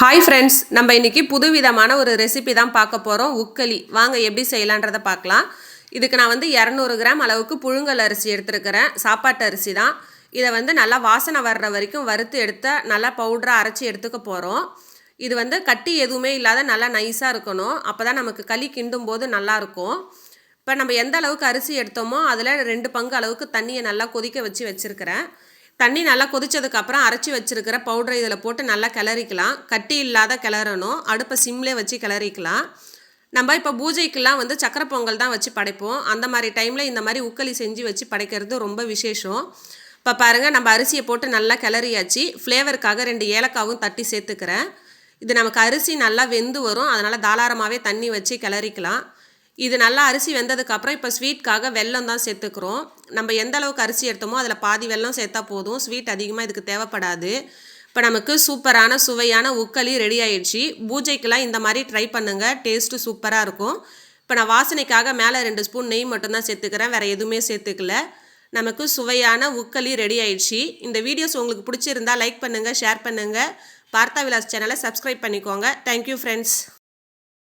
Hi friends நம்ம இன்னைக்கு புதுவிதமான ஒரு ரெசிபி தான் பார்க்க போகிறோம் உக்களி. வாங்க எப்படி செய்யலான்றதை பார்க்கலாம். இதுக்கு நான் வந்து இரநூறு கிராம் அளவுக்கு புழுங்கல் அரிசி எடுத்துருக்கிறேன். சாப்பாட்டு அரிசி தான். இதை வந்து நல்லா வாசனை வர்ற வரைக்கும் வறுத்து எடுத்த நல்லா பவுடராக அரைச்சி எடுத்துக்க போகிறோம் இது வந்து கட்டி எதுவுமே இல்லாத நல்லா நைஸாக இருக்கணும். அப்போ தான் நமக்கு களி கிண்டும் போது நல்லாயிருக்கும் இப்போ நம்ம எந்த அளவுக்கு அரிசி எடுத்தோமோ அதில் ரெண்டு பங்கு அளவுக்கு தண்ணியை நல்லா கொதிக்க வச்சு வச்சுருக்கிறேன். தண்ணி நல்லா கொதிச்சதுக்கப்புறம் அரைச்சி வச்சுருக்கிற பவுடரை இதில் போட்டு நல்லா கிளறிக்கலாம். கட்டி இல்லாத கிளறணும். அடுப்பை சிம்லே வச்சு கிளறிக்கலாம். நம்ம இப்போ பூஜைக்கெல்லாம் வந்து சக்கரை பொங்கல் தான் வச்சு படைப்போம். அந்த மாதிரி டைமில் இந்த மாதிரி உக்களி செஞ்சு வச்சு படைக்கிறது ரொம்ப விசேஷம். இப்போ பாருங்கள் நம்ம அரிசியை போட்டு நல்லா கிளறியாச்சு. ஃப்ளேவருக்காக ரெண்டு ஏலக்காவும் தட்டி சேர்த்துக்கிறேன். இது நமக்கு அரிசி நல்லா வெந்து வரும். அதனால் தாராளமாகவே தண்ணி வச்சு கிளறிக்கலாம். இது நல்லா அரிசி வெந்ததுக்கப்புறம் இப்போ ஸ்வீட்காக வெல்லம் தான் சேர்த்துக்கிறோம். நம்ம எந்த அளவுக்கு அரிசி எடுத்தோமோ அதில் பாதி வெல்லம் சேர்த்தா போதும். ஸ்வீட் அதிகமாக இதுக்கு தேவைப்படாது. இப்போ நமக்கு சூப்பரான சுவையான உக்களி ரெடி ஆயிடுச்சு. பூஜைக்கெலாம் இந்த மாதிரி ட்ரை பண்ணுங்கள் டேஸ்ட்டு சூப்பராக இருக்கும். இப்போ நான் வாசனைக்காக மேலே ரெண்டு ஸ்பூன் நெய் மட்டும்தான் சேர்த்துக்கிறேன். வேறு எதுவுமே சேர்த்துக்கல. நமக்கு சுவையான உக்களி ரெடி ஆயிடுச்சு. இந்த வீடியோஸ் உங்களுக்கு பிடிச்சிருந்தா லைக் பண்ணுங்கள் ஷேர் பண்ணுங்கள் பார்த்தா விலாஸ் சேனலை சப்ஸ்கிரைப் பண்ணிக்கோங்க. Thank you friends